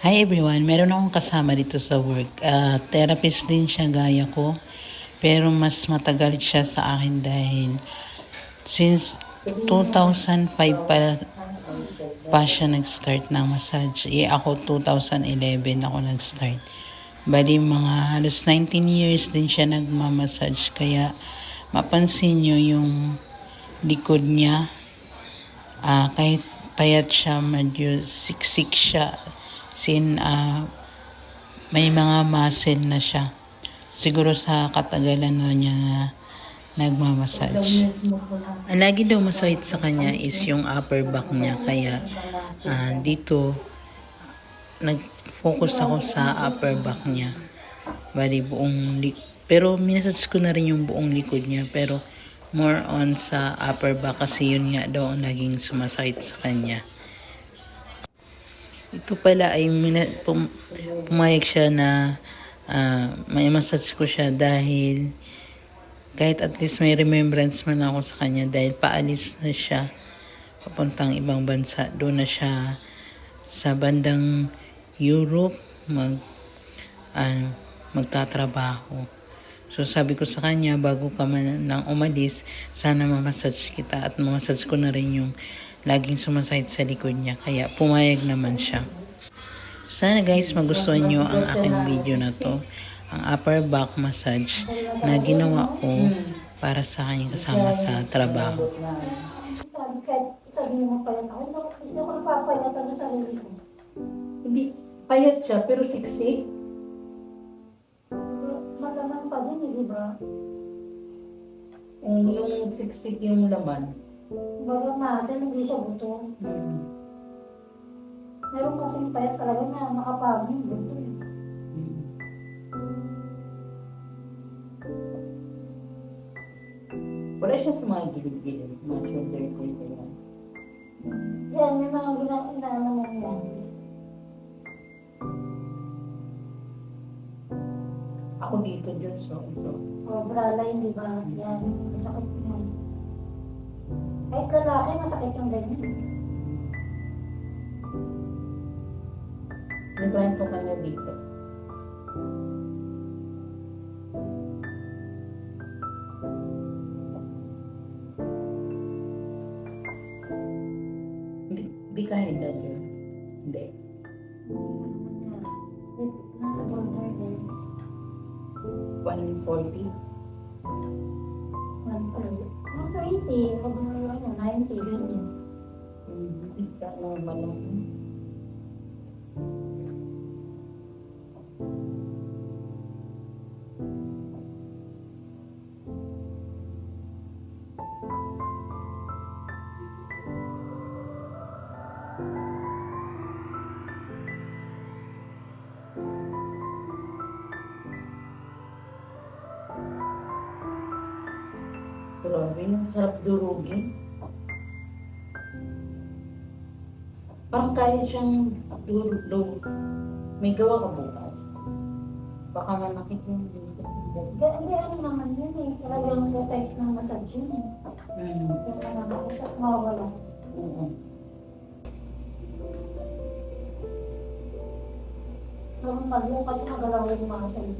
Hi everyone, meron akong kasama dito sa work. Ah, therapist din siya gaya ko. Pero mas matagal siya sa akin dahil since 2005 pa, pa siya nag-start ng massage. Eh ako 2011 ako nag-start. Bali mga halos 19 years din siya nagmamassage. Kaya mapansin nyo yung likod niya. Ah, kahit payat siya, medyo siksik siya. Sin, ah, may mga muscle na siya. Siguro sa katagalan na niya na nagmamassage. Ang lagi daw masakit sa kanya is yung upper back niya. Kaya ah, dito, nag-focus ako sa upper back niya. Bali, buong Pero minasage ko na rin yung buong likod niya. Pero more on sa upper back kasi yun nga daw ang naging sumasakit sa kanya. Ito pala ay pum- pumayag siya na ah, may massage ko siya dahil kahit at least may remembrance man ako sa kanya dahil paalis na siya papuntang ibang bansa. Doon na siya sa bandang Europe mag ah, magtatrabaho. So sabi ko sa kanya, bago ka man nang umalis, sana mamassage kita at mamassage ko na rin yung laging sumasakit sa likod niya. Kaya pumayag naman siya. Sana guys magustuhan nyo ang aking video na to. Ang upper back massage na ginawa ko para sa kanyang kasama sa trabaho. Sabi niyo mapayat ako, hindi ako, napapayatan na sarili ko. Hindi, payat siya, pero siksik. Malaman pa din, eh, di ba? Yung, yung siksik yung laman. Baga masin, hindi siya buto. Hmm. Meron kasing payat talaga na makapagod yung buto. Hmm. Wala siya sa mga gilid-gilid, mga shoulder ko yan. Yan, yung mga gina, inaano mo yan. Ako dito, dyan, so ito. O, brala yun, di ba? Yan, masakit yan. Kahit lalaki, masakit yung ganyan. Naglanto ka na dito. Hindi, hindi kaya na yun. Hindi. Nasa border din. 140. 120, pag ano, 90, ganyan. Hindi ka normal lang. Grabe, ang sarap durugin. Parang kaya siyang durug May gawa ka bukas. Baka manakit yung dito. Hindi, ano naman yun eh. Talagang protect ng massage yun eh. Hmm. Yung mga nakit at mawawala. Oo. Normal yun kasi magalaw yung mga salid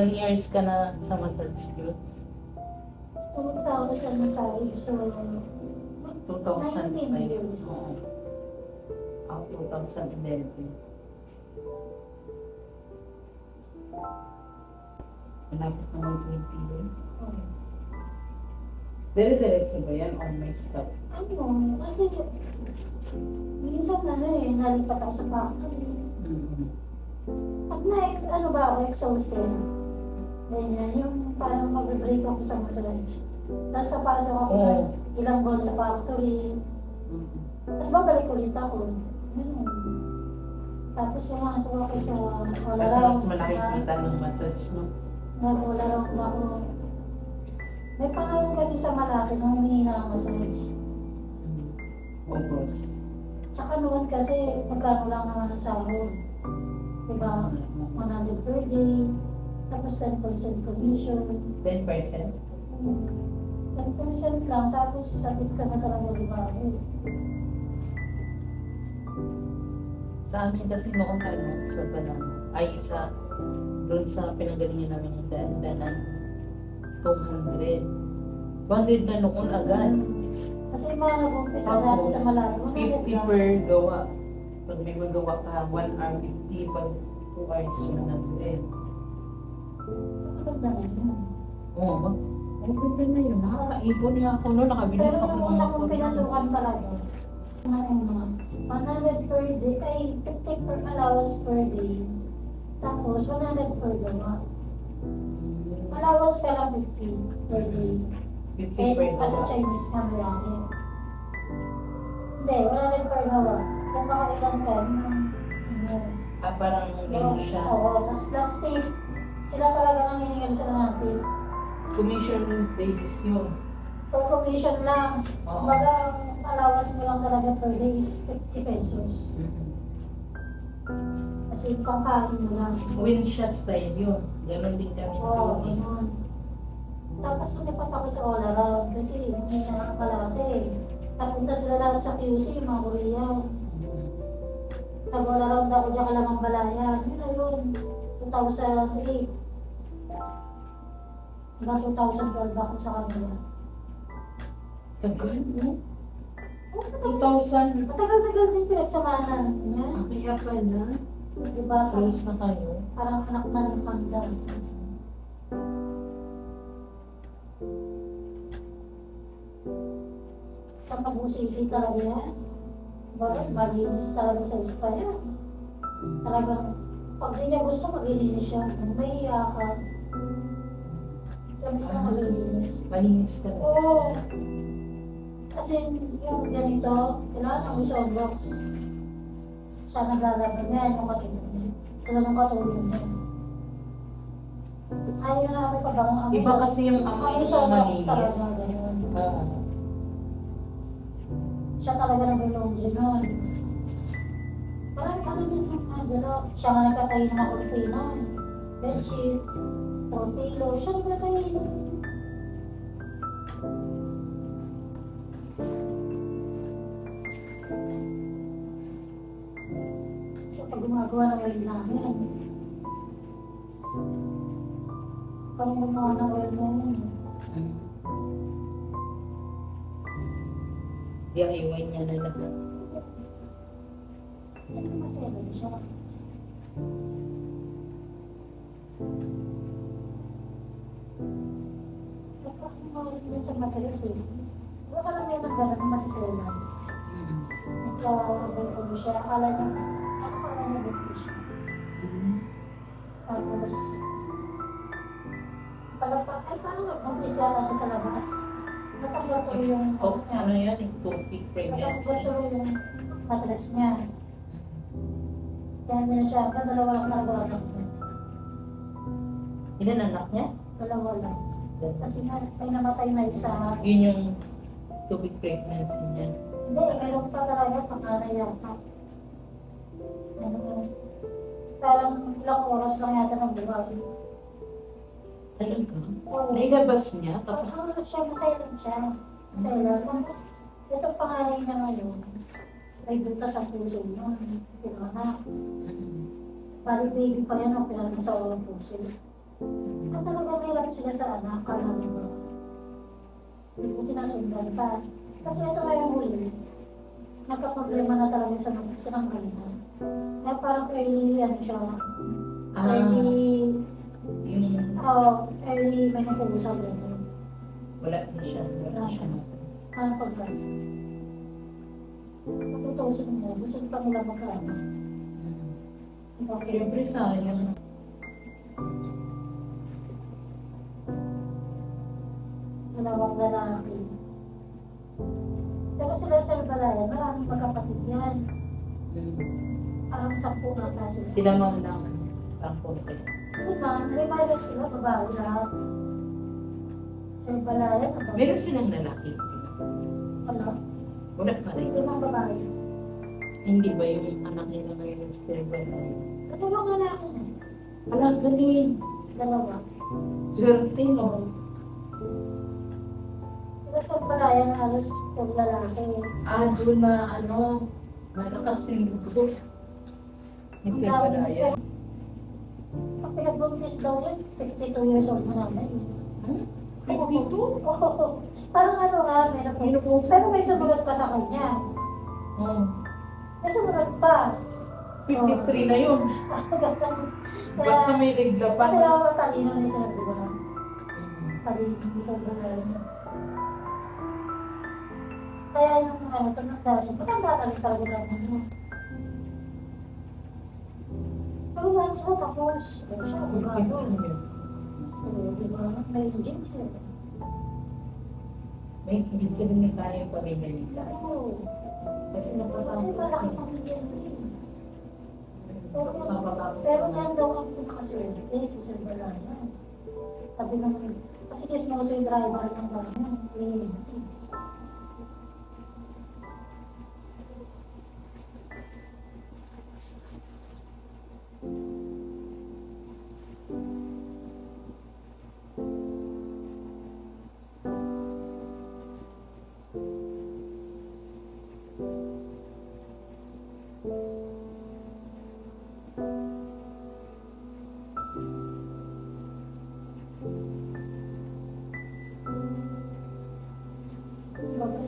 Ilang years ka na sa massage groups? 2005, so 2005. 19 years. Oo. Ako 2011. Malapit naman 20 years. oh, Dire-diretso ba yan or may stop? ano, kasi minsan ano eh, nalipat ako sa factory. Mm-hmm. Pag na, ano ba ako, exhausted, ganyan, yung parang mag-break ako sa massage. Tapos pasok ako Oo. ng ilang buwan sa factory, Mm-hmm. tapos babalik ulit ako. Ganun. Tapos pumasok ako sa all Kasi around. mas malaki kita ng massage, no? Nag-all around ako. May panahon kasi sa Malate nung humingi na ang massage. Obos. Tsaka noon kasi magkano lang naman ang sahod. Diba? 100 per day. Tapos 10% commission. 10%? 10% lang. Tapos sa tip ka na talaga? Eh. Sa amin kasi noon ano, sa Banang, ay sa, doon sa pinanggalingan namin ng daan-danan, 200. 200 na noon agad. Kasi yung mga nag-umpisa dati sa 100 50 lang. per gawa. Pag may magawa ka, 1 hour 50. Pag 2 hours, 100. Maganda na yun. Oo, ba? Ang ganda na yun. Nakakaipon nga ako noon. Nakabili Pero ako yung ng una kong pinasukan talaga, na una, 100 per day, ay 50 per allowance per day. Tapos 100 per gawa. Allowance ka lang 50 per day. 50 Eh, per kasi gawa. Chinese na mayari. Hindi, 100 per gawa. Kung makailan ka, yun ang, ano, Ah, parang yun, siya. Oo, tapos plus tip. Sila talaga ang hiningal sila natin. Commission basis yun. Per commission lang. Oo. Kumbaga, ang allowance mo lang talaga per day is 50 pesos. Mhm. Kasi pangkain mo lang. Win siya style yun. Ganon din kami. Oo, doon. ganun. Tapos lumipat ako sa all around kasi may mga kalate. Napunta sila lahat sa QC, mga Korean. Nag-all around ako dyan kalamang balayan. Yun na yun. 2008. Hanggang 2012 ako sa kanila. Tagal mo. Oh, matagal- 2,000. Matagal-tagal din pinagsamahan niya. Ah, kaya pala. Diba? Close na kayo. Parang anak na ni Panda. Kapag musisi talaga yan. Bakit? Malinis talaga sa spa yan. Talagang, pag di niya gusto, maglilinis siya. Mahiya ka. Kami sa maglilinis. Malinis ka na. Oo. Kasi yung ganito, kailangan ng isang box. Siya naglalaban niya, yung katulog niya. Sila ng katulog niya. Ayaw na kami pagbangon ang Iba kasi yung amoy Ang ng isang box malinis. talaga, ganun. Oo. Siya talaga nag-laundry nun. Parang ano niya sa mga gano'n. Siya nga nagkatayo ng mga kurtina. Bedsheet, pillow. Siya nagkatayo nun. Siya pag gumagawa ng oil namin. Pag gumawa ng oil na yun. eh. Mm. DIY niya na lahat. Kasi maselan siya. Sa madalas eh. Wala ka lang may nagdarang masiselan. Mm. Nagkakaroon siya. Akala niya, ako pala niya ko siya. Tapos, palagpak, ay parang nag-umpisa yata siya sa labas. Natanggal tuloy yung, Oh, ano niya. ano yan? Yung Natanggal pregnancy. tuloy yung matras niya. Kaya na siya, dalawa lang talaga anak niya. Ilan anak niya? Dalawa lang. Kasi nga, may namatay na isa. Yun yung two-peak pregnancy niya. Hindi, meron pa talaga pangalan yata. Ano, parang ilang oras lang yata ng buhay. Talaga? Oo. Nailabas niya, tapos Tapos ano siya, masailan siya. Masailan. Tapos, itong pangalan niya ngayon, may butas ang puso niya. Pinanganak. Bali baby pa yan ang pinanganak sa walang puso. At talaga nahirap sila sa anak, kala mo ba? Hindi ko tinasundan pa. Kasi ito nga yung huli, nagka-problema na talaga sa mag-gusto ng kanina. Kaya parang early, ano siya, ah, early, yung oh, early menopause ang ganyan. wala na siya, wala siya. Parang pag-gas. Matutusin nila, gusto pa nila magkaanak. Siyempre sayang. Dalawang lalaki. Pero sila sa Balaya, maraming magkapatid yan. Parang sampu ata sila. Sila ma'am lang, lang kayo. Kasi man, may bayad sila, babae lahat. Sa Balaya, babae. Meron silang lalaki. Wala, Wala pa rin. limang babae. Hindi ba yung anak nila ngayon yung cerebral? Dalawang lalaki na. Wala, galing. Dalawa. Swerte, no? Sila sa Balaya na halos puro lalaki. Ah, doon na, ano, malakas yung. Yung Ang dami cerebral. Pag pinagbuntis daw yun, 52 years old na nanay. Hmm? Ay, dito? Oo. Parang ano nga, may naku. Menopause. Pero may sumunod pa sa kanya. Oh, May sumunod pa. 53 na yun. Basta may regla pa. ako matalino ni Sir, di ba? Talino ni Sir Bagay. Kaya yung ano, tumanda siya. Matanda na rin talaga lang niya. Pero lahat sila tapos. O siya, abogado. Oo, di ba? May engineer. May ibig sabihin na kaya yung pamilya nila. Oo. Kasi Kasi napatapos malaki na. pamilya napatapos Pero na. yan daw ang pinakaswerte, si Sir Balayan. Sabi naman, kasi chismoso yung driver ng bayan,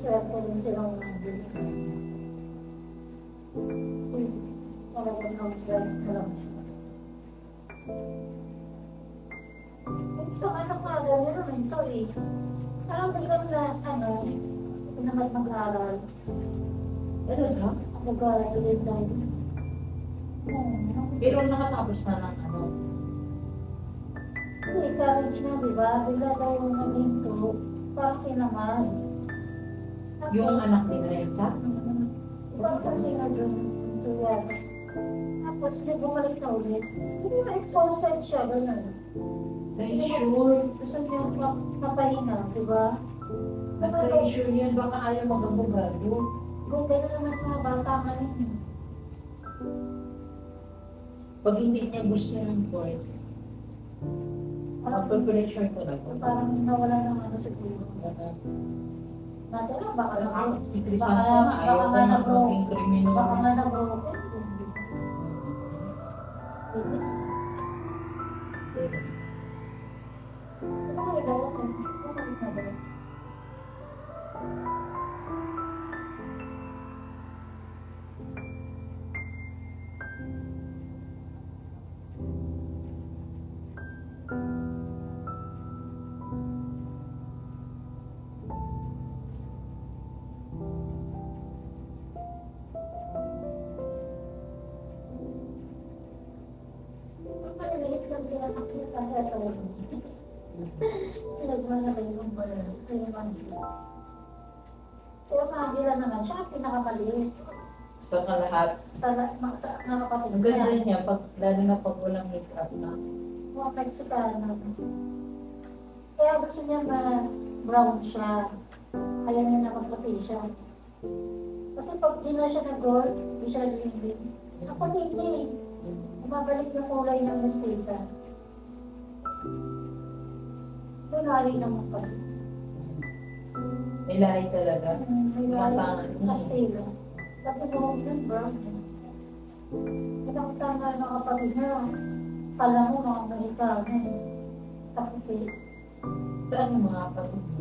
kliyente. Magkaswerte din silang nandito. Kasi talagang housewife na lang siya. Yung isang anak nga ganyan naman to eh. Parang biglang na, ano, pinamad mag-aral. Talaga? Abogado din dahil. Oo. Pero nakatapos na ng ano. Hindi, college na, di ba? Bigla daw naging to. Parang kinamad. Yung anak ni Reza. Ibang kasi nga doon, tuya. Tapos, hindi bumalik na ulit. Hindi na-exhausted siya, gano'n. Pressure. Gusto niya ma- mapahinga, di ba? Na-pressure yan. Baka ayaw mag-abogado. Kung gano'n naman mga bata ka rin. Pag hindi niya gusto ng court, Parang, mag-pressure talaga. parang nawala ng ano siguro. Natin lang, baka na Ah, Si Crisanto nga- ayaw ko na criminal. Baka nga na-broken. din, di ba? Pwede. Ano kayo daw? Bumalik ang nakita sa attorney. Pinagmalaki yung pala, kayo Maggie. Si Maggie naman, siya ang pinakamaliit. Sa kalahat. Sa, ma- sa mga kapatid Ang ganda niya. niya, pag, lalo na pag walang make-up na. Mga Mexicano. Kaya gusto niya na brown siya. Ayaw niya na magputi siya. Kasi pag di na siya nag-goal, di siya nag-swimming. Kapatid niya eh. Bumabalik yung kulay ng mestiza. Kunwari naman kasi. May lahi talaga. May lahi. Kastila. Pati buhok ng brown. Pinakita nga ng kapatid niya, kala mo mga Amerikano. Sa puti. Saan yung mga kapatid mo?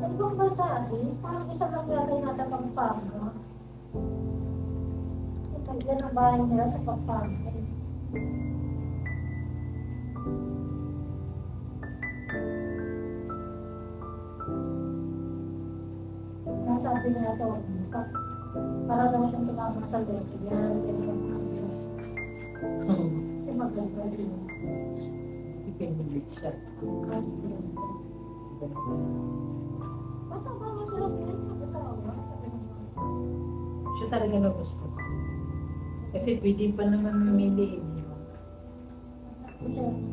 Sa ibang bansa eh, parang isa lang yata yung nasa Pampanga. Kasi pag yan ang bahay nila sa Pampanga. Niya ito, pa, para daw siyang tumama sa loto. Yan, yan ang mga Kasi maganda din. Ipinilit siya. Ba't ang bago sila din mag-asawa? Sabi ng mga Siya talaga na gusto. Kasi pwede pa naman mamili. siya,